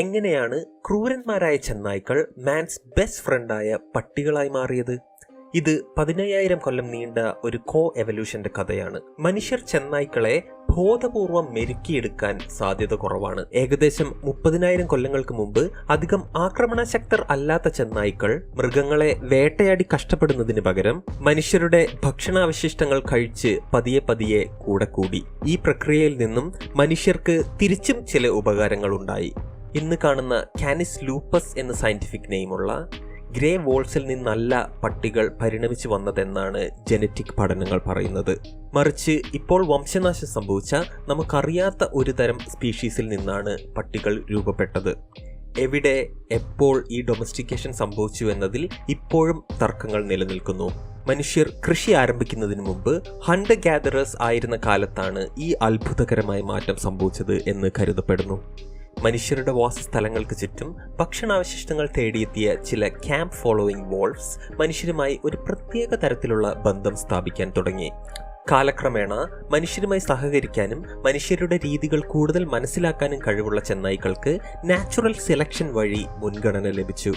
എങ്ങനെയാണ് ക്രൂരന്മാരായ ചെന്നായ്ക്കൾ man's best ഫ്രണ്ടായ പട്ടികളായി മാറിയത്? ഇത് പതിനയ്യായിരം കൊല്ലം നീണ്ട ഒരു കോ എവല്യൂഷന്റെ കഥയാണ്. മനുഷ്യർ ചെന്നായ്ക്കളെ ബോധപൂർവം മെരുക്കിയെടുക്കാൻ സാധ്യത കുറവാണ്. ഏകദേശം മുപ്പതിനായിരം കൊല്ലങ്ങൾക്ക് മുമ്പ് അധികം ആക്രമണശക്തർ അല്ലാത്ത ചെന്നായ്ക്കൾ മൃഗങ്ങളെ വേട്ടയാടി കഷ്ടപ്പെടുന്നതിന് പകരം മനുഷ്യരുടെ ഭക്ഷണാവശിഷ്ടങ്ങൾ കഴിച്ച് പതിയെ പതിയെ കൂടെ കൂടി. ഈ പ്രക്രിയയിൽ നിന്നും മനുഷ്യർക്ക് തിരിച്ചും ചില ഉപകാരങ്ങൾ ഉണ്ടായി ഇന്ന് കാണുന്ന കാനിസ് ലൂപ്പസ് എന്ന സയന്റിഫിക് നെയിമുള്ള ഗ്രേ വോൾസിൽ നിന്നല്ല പട്ടികൾ പരിണമിച്ചു വന്നതെന്നാണ് ജനറ്റിക് പഠനങ്ങൾ പറയുന്നത്. മറിച്ച് ഇപ്പോൾ വംശനാശം സംഭവിച്ച നമുക്കറിയാത്ത ഒരു തരം സ്പീഷീസിൽ നിന്നാണ് പട്ടികൾ രൂപപ്പെട്ടത്. എവിടെ എപ്പോൾ ഈ ഡൊമസ്റ്റിക്കേഷൻ സംഭവിച്ചു എന്നതിൽ ഇപ്പോഴും തർക്കങ്ങൾ നിലനിൽക്കുന്നു. മനുഷ്യർ കൃഷി ആരംഭിക്കുന്നതിന് മുമ്പ് ഹണ്ട് ഗ്യാദറേഴ്സ് ആയിരുന്ന കാലത്താണ് ഈ അത്ഭുതകരമായ മാറ്റം സംഭവിച്ചത് എന്ന് കരുതപ്പെടുന്നു. മനുഷ്യരുടെ വാസസ്ഥലങ്ങൾക്ക് ചുറ്റും ഭക്ഷണാവശിഷ്ടങ്ങൾ തേടിയെത്തിയ ചില ക്യാമ്പ് ഫോളോയിങ് വോൾഫ്സ് മനുഷ്യരുമായി ഒരു പ്രത്യേക തരത്തിലുള്ള ബന്ധം സ്ഥാപിക്കാൻ തുടങ്ങി. കാലക്രമേണ മനുഷ്യരുമായി സഹകരിക്കാനും മനുഷ്യരുടെ രീതികൾ കൂടുതൽ മനസ്സിലാക്കാനും കഴിവുള്ള ചെന്നായ്ക്കൾക്ക് നാച്ചുറൽ സെലക്ഷൻ വഴി മുൻഗണന ലഭിച്ചു.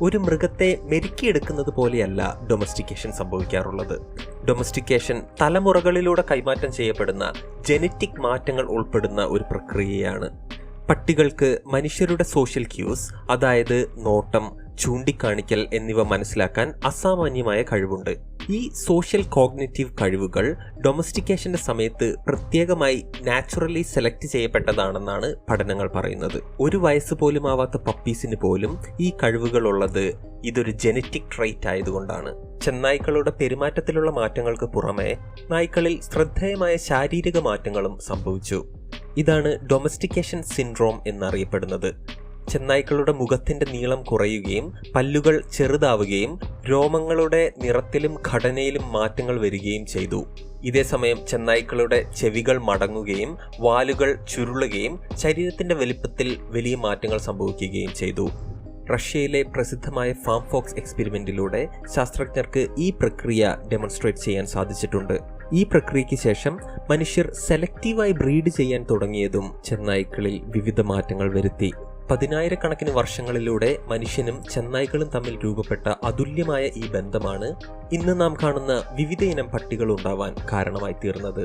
ഒരു മൃഗത്തെ മെരുക്കിയെടുക്കുന്നത് പോലെയല്ല ഡൊമസ്റ്റിക്കേഷൻ സംഭവിക്കാറുള്ളത്. ഡൊമസ്റ്റിക്കേഷൻ തലമുറകളിലൂടെ കൈമാറ്റം ചെയ്യപ്പെടുന്ന ജനറ്റിക് മാറ്റങ്ങൾ ഉൾപ്പെടുന്ന ഒരു പ്രക്രിയയാണ്. പട്ടികൾക്ക് മനുഷ്യരുടെ സോഷ്യൽ ക്യൂസ് അതായത് നോട്ടം ചൂണ്ടിക്കാണിക്കൽ എന്നിവ മനസ്സിലാക്കാൻ അസാമാന്യമായ കഴിവുണ്ട്. ഈ സോഷ്യൽ കോഗ്നറ്റീവ് കഴിവുകൾ ഡൊമസ്റ്റിക്കേഷന്റെ സമയത്ത് പ്രത്യേകമായി നാച്ചുറലി സെലക്ട് ചെയ്യപ്പെട്ടതാണെന്നാണ് പഠനങ്ങൾ പറയുന്നത്. ഒരു വയസ്സ് പോലും ആവാത്ത പപ്പീസിന് പോലും ഈ കഴിവുകൾ ഉള്ളത് ഇതൊരു ജനറ്റിക് ട്രൈറ്റ് ആയതുകൊണ്ടാണ്. ചെന്നായ്ക്കളുടെ പെരുമാറ്റത്തിലുള്ള മാറ്റങ്ങൾക്ക് പുറമെ നായ്ക്കളിൽ ശ്രദ്ധേയമായ ശാരീരിക മാറ്റങ്ങളും സംഭവിച്ചു. ഇതാണ് ഡൊമസ്റ്റിക്കേഷൻ സിൻഡ്രോം എന്നറിയപ്പെടുന്നത്. ചെന്നായ്ക്കളുടെ മുഖത്തിന്റെ നീളം കുറയുകയും പല്ലുകൾ ചെറുതാവുകയും രോമങ്ങളുടെ നിറത്തിലും ഘടനയിലും മാറ്റങ്ങൾ വരികയും ചെയ്തു. ഇതേസമയം ചെന്നായ്ക്കളുടെ ചെവികൾ മടങ്ങുകയും വാലുകൾ ചുരുളുകയും ശരീരത്തിന്റെ വലിപ്പത്തിൽ വലിയ മാറ്റങ്ങൾ സംഭവിക്കുകയും ചെയ്തു. റഷ്യയിലെ പ്രസിദ്ധമായ ഫാം ഫോക്സ് എക്സ്പെരിമെന്റിലൂടെ ശാസ്ത്രജ്ഞർക്ക് ഈ പ്രക്രിയ ഡെമോൺസ്ട്രേറ്റ് ചെയ്യാൻ സാധിച്ചിട്ടുണ്ട്. ഈ പ്രക്രിയയ്ക്ക് ശേഷം മനുഷ്യർ സെലക്റ്റീവായി ബ്രീഡ് ചെയ്യാൻ തുടങ്ങിയതും ചെന്നായ്ക്കളിൽ വിവിധ മാറ്റങ്ങൾ വരുത്തി. പതിനായിരക്കണക്കിന് വർഷങ്ങളിലൂടെ മനുഷ്യനും ചെന്നായ്ക്കളും തമ്മിൽ രൂപപ്പെട്ട അതുല്യമായ ഈ ബന്ധമാണ് ഇന്ന് നാം കാണുന്ന വിവിധ ഇനം പട്ടികൾ ഉണ്ടാവാൻ കാരണമായി തീർന്നത്